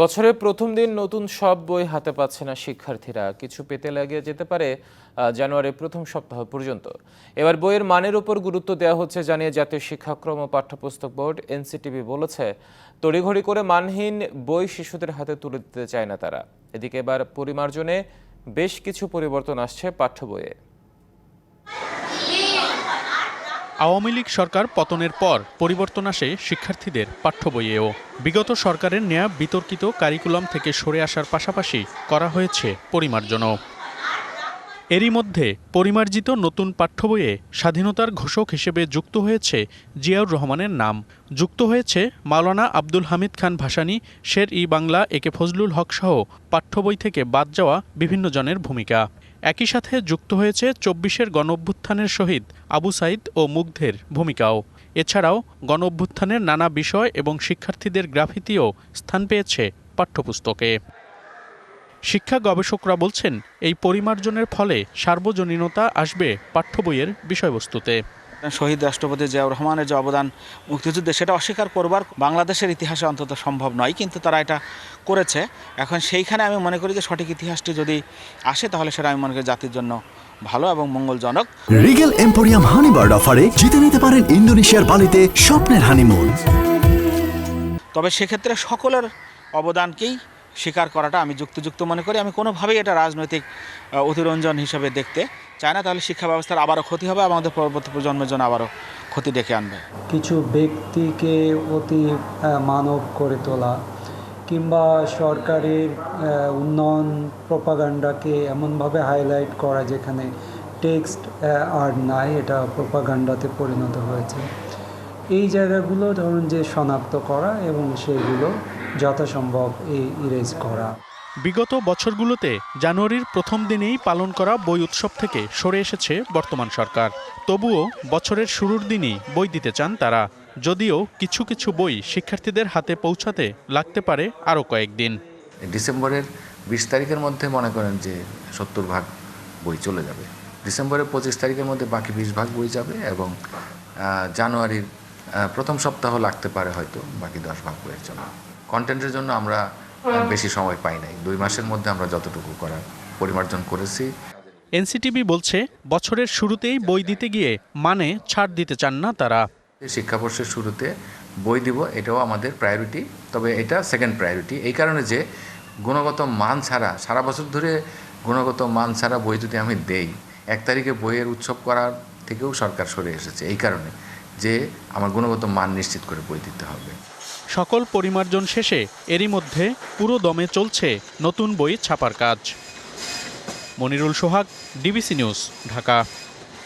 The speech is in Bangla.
বছরের প্রথম দিন নতুন সব বই হাতে পাচ্ছে না শিক্ষার্থীরা। কিছু পেতে লাগে যেতে পারে জানুয়ারির প্রথম সপ্তাহ পর্যন্ত। এবার বইয়ের মানের উপর গুরুত্ব দেওয়া হচ্ছে জানিয়ে জাতীয় শিক্ষাক্রম ও পাঠ্যপুস্তক বোর্ড, এনসিটিভি বলেছে, তড়িঘড়ি করে মানহীন বই শিশুদের হাতে তুলে দিতে চায় না তারা। এদিকে এবার পরিমার্জনে বেশ কিছু পরিবর্তন আসছে পাঠ্য বইয়ে। আওয়ামী লীগ সরকার পতনের পর পরিবর্তন আসে শিক্ষার্থীদের পাঠ্য বইয়েও। বিগত সরকারের নেয়া বিতর্কিত কারিকুলাম থেকে সরে আসার পাশাপাশি করা হয়েছে পরিমার্জনও। এরই মধ্যে পরিমার্জিত নতুন পাঠ্য বইয়ে স্বাধীনতার ঘোষক হিসেবে যুক্ত হয়েছে জিয়াউর রহমানের নাম। যুক্ত হয়েছে মাওলানা আব্দুল হামিদ খান ভাসানী শের ই বাংলা একে ফজলুল হক সহ পাঠ্য বই থেকে বাদ যাওয়া বিভিন্ন জনের ভূমিকা। একই সাথে যুক্ত হয়েছে চব্বিশের গণ অভ্যুত্থানের শহীদ আবু সাইদ ও মুগ্ধের ভূমিকাও। এছাড়াও গণ অভ্যুত্থানের নানা বিষয় এবং শিক্ষার্থীদের গ্রাফিতিও স্থান পেয়েছে পাঠ্যপুস্তকে। শিক্ষা গবেষকরা বলছেন, এই পরিমার্জনের ফলে সার্বজনীনতা আসবে পাঠ্যবইয়ের বিষয়বস্তুতে। শহীদ রাষ্ট্রপতি জিয়াউর রহমানের যে অবদান মুক্তিযুদ্ধে সেটা অস্বীকার করবার বাংলাদেশের ইতিহাসে অন্তত সম্ভব নয় কিন্তু তারা এটা করেছে। এখন সেইখানে আমি মনে করি যে সঠিক ইতিহাসটি যদি আসে তাহলে সেটা আমি মনে করি জাতির জন্য ভালো এবং মঙ্গলজনক। রিগেল এম্পোরিয়াম হানিবার্ড অফারে জিতে নিতে পারেন ইন্দোনেশিয়ার বালিতে স্বপ্নের হানিমুন। তবে সেক্ষেত্রে সকলের অবদানকেই স্বীকার করাটা আমি যুক্তিযুক্ত মনে করি। আমি কোনোভাবেই এটা রাজনৈতিক অতিরঞ্জন হিসেবে দেখতে চাই না। তাহলে শিক্ষা ব্যবস্থার আবারও ক্ষতি হবে, আমাদের পরবর্তী প্রজন্মের জন্য আবারও ক্ষতি ডেকে আনবে। কিছু ব্যক্তিকে অতি মানব করে তোলা কিংবা সরকারের উন্নয়ন প্রপাগান্ডাকে এমনভাবে হাইলাইট করা যেখানে টেক্সট আর নাই, এটা প্রপাগান্ডাতে পরিণত হয়েছে। এই জায়গাগুলো ধরুন যে শনাক্ত করা এবং সেগুলো যথাসম্ভব ইরেজ করা। বিগত বছরগুলোতে জানুয়ারির প্রথম দিনেই পালন করা বই উৎসব থেকে সরে এসেছে বর্তমান সরকার। তবুও বছরের শুরুর দিনই বই দিতে চান তারা। যদিও কিছু কিছু বই শিক্ষার্থীদের হাতে পৌঁছাতে লাগতে পারে আরও কয়েকদিন। ডিসেম্বরের বিশ তারিখের মধ্যে মনে করেন যে সত্তর ভাগ বই চলে যাবে। ডিসেম্বরের পঁচিশ তারিখের মধ্যে বাকি বিশ ভাগ বই যাবে এবং জানুয়ারির প্রথম সপ্তাহ লাগতে পারে হয়তো বাকি দশ ভাগ বইয়ের জন্য। কন্টেন্টের জন্য আমরা বেশি সময় পাই নাই। দুই মাসের মধ্যে আমরা যতটুকু করার পরিমার্জন করেছি। এনসিটিভি বলছে বছরের শুরুতেই বই দিতে গিয়ে মানে ছাড় দিতে চান না তারা। শিক্ষাবর্ষের শুরুতে বই দিব এটাও আমাদের প্রায়োরিটি তবে এটা সেকেন্ড প্রায়োরিটি এই কারণে যে গুণগত মান ছাড়া সারা বছর ধরে গুণগত মান ছাড়া বই যদি আমি দেই এক তারিখে বইয়ের উৎসব করার থেকেও সরকার সরে এসেছে। এই কারণে যে আমার গুণগত মান নিশ্চিত করে বই দিতে হবে। সকল পরিমার্জন শেষে এরই মধ্যে পুরো দমে চলছে নতুন বই ছাপার কাজ। Monirul Sohag, DBC news, Dhaka.